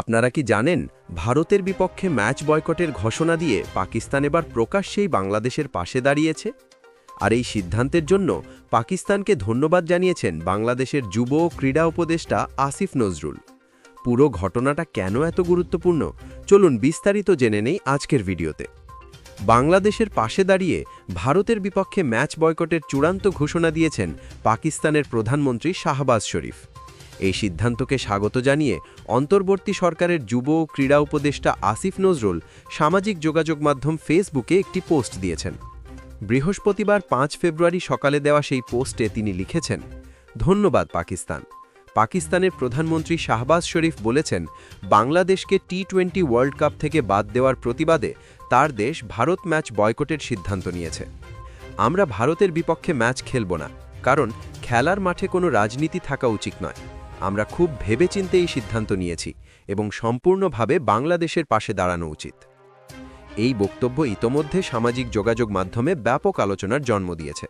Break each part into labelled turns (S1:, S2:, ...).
S1: আপনারা কি জানেন, ভারতের বিপক্ষে ম্যাচ বয়কটের ঘোষণা দিয়ে পাকিস্তান এবার প্রকাশ্যেই বাংলাদেশের পাশে দাঁড়িয়েছে? আর এই সিদ্ধান্তের জন্য পাকিস্তানকে ধন্যবাদ জানিয়েছেন বাংলাদেশের যুব ও ক্রীড়া উপদেষ্টা আসিফ নজরুল। পুরো ঘটনাটা কেন এত গুরুত্বপূর্ণ? চলুন বিস্তারিত জেনে নেই আজকের ভিডিওতে। বাংলাদেশের পাশে দাঁড়িয়ে ভারতের বিপক্ষে ম্যাচ বয়কটের চূড়ান্ত ঘোষণা দিয়েছেন পাকিস্তানের প্রধানমন্ত্রী শাহবাজ শরীফ। এই সিদ্ধান্তকে স্বাগত জানিয়ে অন্তর্বর্তী সরকারের যুব ও ক্রীড়া উপদেষ্টা আসিফ নজরুল সামাজিক যোগাযোগ মাধ্যম ফেসবুকে একটি পোস্ট দিয়েছেন। বৃহস্পতিবার পাঁচ ফেব্রুয়ারি সকালে দেওয়া সেই পোস্টে তিনি লিখেছেন, ধন্যবাদ পাকিস্তান। পাকিস্তানের প্রধানমন্ত্রী শাহবাজ শরীফ বলেছেন, বাংলাদেশকে টি টোয়েন্টি ওয়ার্ল্ড কাপ থেকে বাদ দেওয়ার প্রতিবাদে তার দেশ ভারত ম্যাচ বয়কটের সিদ্ধান্ত নিয়েছে। আমরা ভারতের বিপক্ষে ম্যাচ খেলব না, কারণ খেলার মাঠে কোনো রাজনীতি থাকা উচিত নয়। আমরা খুব ভেবেচিন্তে এই সিদ্ধান্ত নিয়েছি এবং সম্পূর্ণভাবে বাংলাদেশের পাশে দাঁড়ানো উচিত। এই বক্তব্য ইতোমধ্যে সামাজিক যোগাযোগ মাধ্যমে ব্যাপক আলোচনার জন্ম দিয়েছে।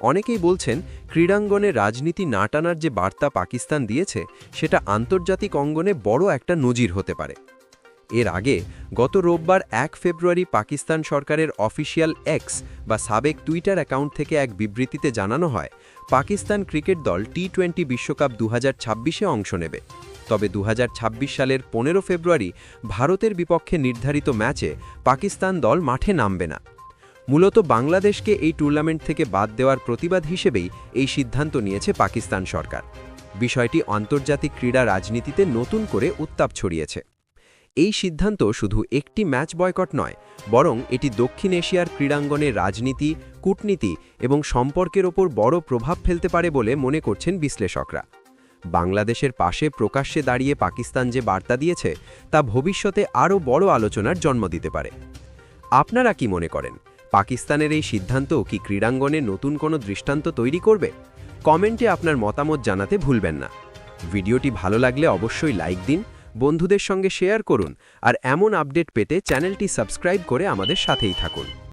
S1: অনেকেই বলছেন, ক্রীড়াঙ্গনে রাজনীতি না টানার যে বার্তা পাকিস্তান দিয়েছে, সেটা আন্তর্জাতিক অঙ্গনে বড় একটা নজির হতে পারে। এর আগে গত রোববার এক ফেব্রুয়ারি পাকিস্তান সরকারের অফিসিয়াল এক্স বা সাবেক টুইটার অ্যাকাউন্ট থেকে এক বিবৃতিতে জানানো হয়, পাকিস্তান ক্রিকেট দল টি টোয়েন্টি বিশ্বকাপ দু হাজার অংশ নেবে। তবে দু হাজার ছাব্বিশ সালের পনেরো ফেব্রুয়ারি ভারতের বিপক্ষে নির্ধারিত ম্যাচে পাকিস্তান দল মাঠে নামবে না। মূলত বাংলাদেশকে এই টুর্নামেন্ট থেকে বাদ দেওয়ার প্রতিবাদ হিসেবেই এই সিদ্ধান্ত নিয়েছে পাকিস্তান সরকার। বিষয়টি আন্তর্জাতিক ক্রীড়া রাজনীতিতে নতুন করে উত্তাপ ছড়িয়েছে। এই সিদ্ধান্ত শুধু একটি ম্যাচ বয়কট নয়, বরং এটি দক্ষিণ এশিয়ার ক্রীড়াঙ্গনে রাজনীতি, কূটনীতি এবং সম্পর্কের ওপর বড় প্রভাব ফেলতে পারে বলে মনে করছেন বিশ্লেষকরা। বাংলাদেশের পাশে প্রকাশ্যে দাঁড়িয়ে পাকিস্তান যে বার্তা দিয়েছে, তা ভবিষ্যতে আরও বড় আলোচনার জন্ম দিতে পারে। আপনারা কি মনে করেন, পাকিস্তানের এই সিদ্ধান্ত কি ক্রীড়াঙ্গনে নতুন কোনো দৃষ্টান্ত তৈরি করবে? কমেন্টে আপনার মতামত জানাতে ভুলবেন না। ভিডিওটি ভালো লাগলে অবশ্যই লাইক দিন বন্ধুদের সঙ্গে শেয়ার করুন আর এমন আপডেট পেতে চ্যানেলটি সাবস্ক্রাইব করে আমাদের সাথেই থাকুন।